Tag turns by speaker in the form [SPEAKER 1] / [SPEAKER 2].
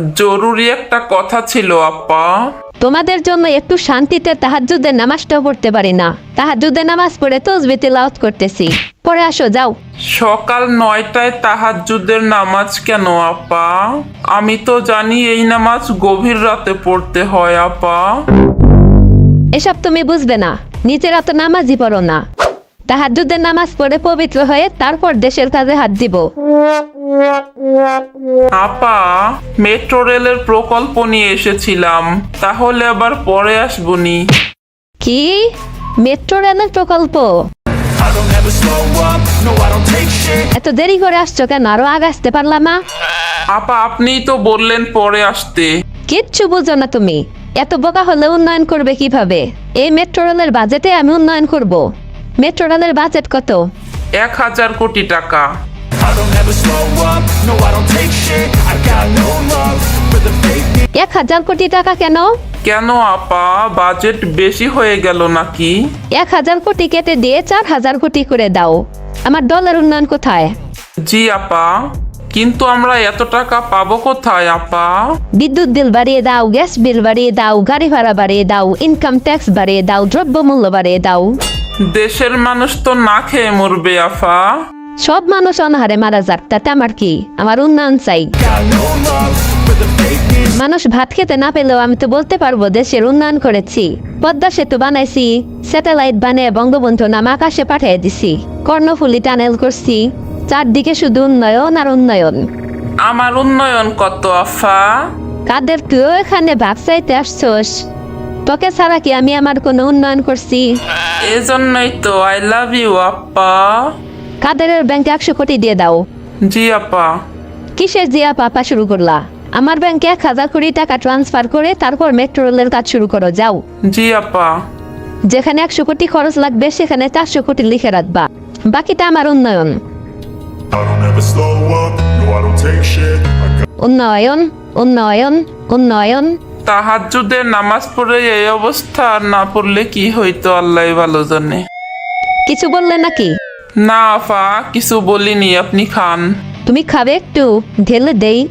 [SPEAKER 1] জরুরি একটা কথা ছিল আপা।
[SPEAKER 2] তোমাদের জন্য একটু শান্তিতে তাহাজ্জুদের নামাজটাও পড়তে পারি না। তাহাজ্জুদের নামাজ পড়ে তসবি তেলাওয়াত করতেছি। পরে আসো যাও।
[SPEAKER 1] সকাল নয়টায় তাহাজ্জুদের নামাজ কেন আপা? আমি তো জানি এই নামাজ গভীর রাতে পড়তে হয় আপা।
[SPEAKER 2] এসব তুমি বুঝবে না। নিজেরা তো নামাজই পড়ো না। তাহাজ্জুদের নামাজ পড়ে পবিত্র হয়ে তারপর দেশের কাজে হাত দিব।
[SPEAKER 1] আপা মেট্রো রেলের প্রকল্প নিয়ে এসেছিলাম। তাহলে আবার পরে আসবনি
[SPEAKER 2] কি? মেট্রো রেলের প্রকল্প? এত দেরি করে আসছো কেন? আরও আগে আসতে পারলাম না?
[SPEAKER 1] আপা আপনিই তো বললেন পরে আসতে।
[SPEAKER 2] কিচ্ছু বুঝো না তুমি। এত বোকা হলে উন্নয়ন করবে কীভাবে? এই মেট্রো রেলের বাজেটে আমি উন্নয়ন করব। মেট্রো রেলের বাজেট কত?
[SPEAKER 1] এক হাজার কোটি টাকা।
[SPEAKER 3] I don't ever slow up, no I don't take shit. I got no love for the fakeness
[SPEAKER 2] এক হাজার কোটি টাকা কেন?
[SPEAKER 1] কেন আপা? বাজেট বেশি হয়ে গেল নাকি?
[SPEAKER 2] এক হাজার কোটি কেটে দিয়ে চার হাজার কোটি করে দাও। আমার ডলার উন্নয়ন কোথায়?
[SPEAKER 1] জি আপা। কিন্তু আমরা এত টাকা পাবো কোথায় আপা?
[SPEAKER 2] বিদ্যুৎ বিল বাড়িয়ে দাও গ্যাস বিল বাড়িয়ে দাও গাড়ি ভাড়া বাড়িয়ে দাও ইনকাম ট্যাক্স বাড়িয়ে দাও দ্রব্যমূল্য বাড়িয়ে দাও।
[SPEAKER 1] দেশের মানুষ তো না খেয়ে মরবে আফা
[SPEAKER 2] সব মানুষ অনাহারে মারা যাক তাতে আমার কি? আমার উন্নয়ন চাই। মানুষ ভাত খেতে না পেলেও আমি তো বলতে পারব দেশের উন্নয়ন করেছি। পদ্মা সেতু বানাইছি স্যাটেলাইট বানিয়ে বঙ্গবন্ধু নাম আকাশে পাঠিয়ে দিছি। কর্ণফুলি টানেল করছি চারদিকে শুধু উন্নয়ন আর উন্নয়ন।
[SPEAKER 1] আমার উন্নয়ন কত আফা?
[SPEAKER 2] কাদের তুইও এখানে ভাগ চাইতে আসছোস? তোকে ছাড়া কি আমি আমার কোনো উন্নয়ন করছি?
[SPEAKER 1] এজন্যই তো আই লাভ ইউ আপা
[SPEAKER 2] কাদেরের ব্যাংকে একশো কোটি দিয়ে দাও।
[SPEAKER 1] জি আপা।
[SPEAKER 2] কিসের জিয়া পাপা শুরু করলা। আমার ব্যাংকে এক হাজার কোটি টাকা ট্রান্সফার করে তারপর মেট্রো রেলের কাজ শুরু করো যাও।
[SPEAKER 1] জি আপা।
[SPEAKER 2] যেখানে একশো কোটি খরচ লাগবে সেখানে চারশো কোটি লিখে রাখবা। বাকিটা আমার উন্নয়ন। উন্নয়ন উন্নয়ন উন্নয়ন।
[SPEAKER 1] তাহাজ্জুদের নামাজ পড়ে এই অবস্থা না পড়লে কি হইতো আল্লাহ ভালো জানে।
[SPEAKER 2] কিছু বললে নাকি?
[SPEAKER 1] না আফা কিছু বলিনি আপনি খান।
[SPEAKER 2] তুমি খাবে একটু ঢেলে দেই।